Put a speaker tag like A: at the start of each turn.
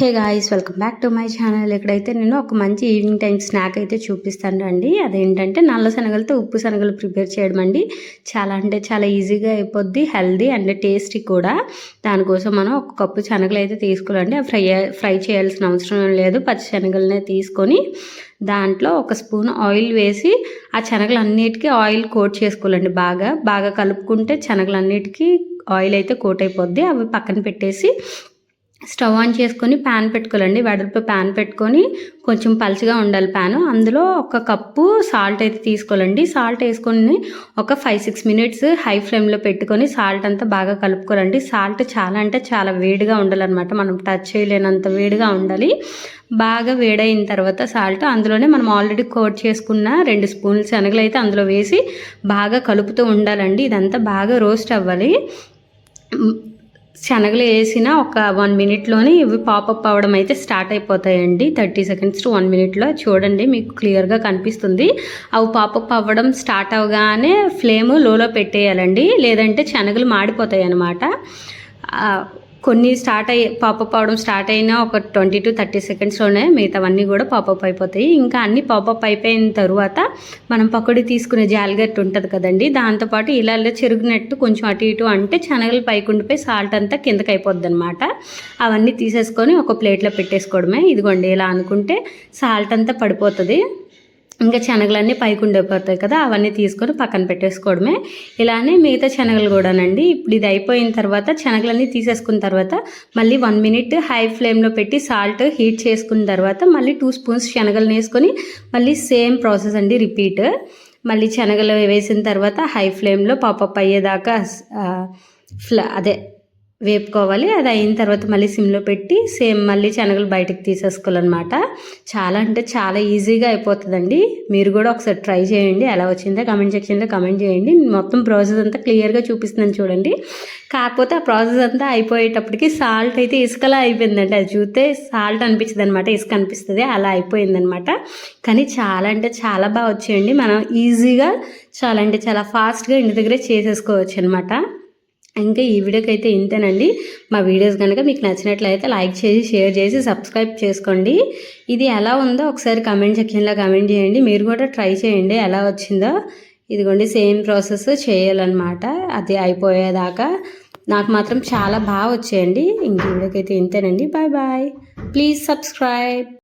A: Hey guys welcome back to my channel. ఇక్కడైతే నేను ఒక మంచి ఈవినింగ్ టైం స్నాక్ అయితే చూపిస్తాను అండి అదేంటంటే నల్ల శనగలతో ఉప్పు శనగలు ప్రిపేర్ చేయడం అండి. చాలా అంటే చాలా ఈజీగా అయిపోద్ది హెల్దీ అండ్ టేస్టీ కూడా. దానికోసం మనం ఒక కప్పు శనగలు అయితే తీసుకోవాలండి. ఫ్రై ఫ్రై చేయాల్సిన అవసరం లేదు. పచ్చి శనగలనే తీసుకొని దాంట్లో ఒక స్పూన్ ఆయిల్ వేసి ఆ శనగలు అన్నిటికీ ఆయిల్ కోట్ చేసుకోవాలండి బాగా. బాగా కలుపుకుంటే శనగలన్నిటికీ ఆయిల్ అయితే కోట్ అయిపోద్ది. అవి పక్కన పెట్టేసి స్టవ్ ఆన్ చేసుకొని ప్యాన్ పెట్టుకోవాలండి. వెడల్పు ప్యాన్ పెట్టుకొని కొంచెం పలుచగా ఉండాలి ప్యాన్. అందులో ఒక కప్పు సాల్ట్ అయితే తీసుకోవాలండి. సాల్ట్ వేసుకొని ఒక ఫైవ్ సిక్స్ మినిట్స్ హై ఫ్లేమ్లో పెట్టుకొని సాల్ట్ అంతా బాగా కలుపుకోవాలండి. సాల్ట్ చాలా అంటే చాలా వేడిగా ఉండాలన్నమాట. మనం టచ్ చేయలేనంత వేడిగా ఉండాలి. బాగా వేడైన తర్వాత సాల్ట్ అందులోనే మనం ఆల్రెడీ కోట్ చేసుకున్న రెండు స్పూన్లు శనగలు అయితే అందులో వేసి బాగా కలుపుతూ ఉండాలండి. ఇదంతా బాగా రోస్ట్ అవ్వాలి. శనగలు వేసిన ఒక వన్ మినిట్లోనే ఇవి పాపప్ అవ్వడం అయితే స్టార్ట్ అయిపోతాయండి. థర్టీ సెకండ్స్ టు వన్ మినిట్లో. చూడండి మీకు క్లియర్గా కనిపిస్తుంది. అవి పాపప్ అవ్వడం స్టార్ట్ అవగానే ఫ్లేమ్ లోలో పెట్టేయాలండి. లేదంటే శనగలు మాడిపోతాయి అన్నమాట కొన్ని స్టార్ట్ అయ్యి పాపప్ అవడం స్టార్ట్ అయినా ఒక ట్వంటీ టు థర్టీ సెకండ్స్లోనే మిగతావన్నీ కూడా పాపప్ అయిపోతాయి. ఇంకా అన్నీ పాపప్ అయిపోయిన తర్వాత మనం పకోడీ తీసుకునే జాలిగట్టు ఉంటుంది కదండి దాంతోపాటు ఇలా ఇలా చెరుగునట్టు కొంచెం అటు ఇటు అంటే శనగలు పైకి ఉండిపోయి సాల్ట్ అంతా కిందకి అయిపోద్ది అనమాట అవన్నీ తీసేసుకొని ఒక ప్లేట్లో పెట్టేసుకోవడమే. ఇదిగోండి ఇలా అనుకుంటే సాల్ట్ అంతా పడిపోతుంది. ఇంకా శనగలన్నీ పైకి ఉండిపోతాయి కదా అవన్నీ తీసుకొని పక్కన పెట్టేసుకోవడమే. ఇలానే మిగతా శనగలు కూడానండి. ఇప్పుడు ఇది అయిపోయిన తర్వాత శనగలన్నీ తీసేసుకున్న తర్వాత మళ్ళీ వన్ మినిట్ హై ఫ్లేమ్లో పెట్టి సాల్ట్ హీట్ చేసుకున్న తర్వాత మళ్ళీ టూ స్పూన్స్ శనగలను వేసుకొని మళ్ళీ సేమ్ ప్రాసెస్ అండి రిపీట్. మళ్ళీ శనగలు వేసిన తర్వాత హై ఫ్లేమ్లో పాపప్ అయ్యేదాకా ఫ్లా అదే వేపుకోవాలి. అది అయిన తర్వాత మళ్ళీ సిమ్లో పెట్టి సేమ్ మళ్ళీ శనగలు బయటకు తీసేసుకోవాలన్నమాట. చాలా అంటే చాలా ఈజీగా అయిపోతుందండి. మీరు కూడా ఒకసారి ట్రై చేయండి. ఎలా వచ్చిందో కమెంట్ సెక్షన్లో కమెంట్ చేయండి. మొత్తం ప్రాసెస్ అంతా క్లియర్గా చూపిస్తున్నాను చూడండి. కాకపోతే ఆ ప్రాసెస్ అంతా అయిపోయేటప్పటికి సాల్ట్ అయితే ఇసుకలా అయిపోయిందండి. అది చూస్తే సాల్ట్ అనిపించదు అనమాట ఇసుక అనిపిస్తుంది. అలా అయిపోయిందనమాట కానీ చాలా అంటే చాలా బాగా వచ్చేయండి. మనం ఈజీగా చాలా అంటే చాలా ఫాస్ట్గా ఇంటి దగ్గరే చేసేసుకోవచ్చు అనమాట ఇంకా ఈ వీడియోకి అయితే ఇంతేనండి. మా వీడియోస్ కనుక మీకు నచ్చినట్లయితే లైక్ చేసి షేర్ చేసి సబ్స్క్రైబ్ చేసుకోండి. ఇది ఎలా ఉందో ఒకసారి కమెంట్ సెక్షన్లో కమెంట్ చేయండి. మీరు కూడా ట్రై చేయండి ఎలా వచ్చిందో. ఇదిగోండి సేమ్ ప్రాసెస్ చేయాలన్నమాట. అది అయిపోయేదాకా నాకు మాత్రం చాలా బాగా వచ్చేయండి. ఇంక వీడియోకి అయితే ఇంతేనండి. Bye bye. Please subscribe.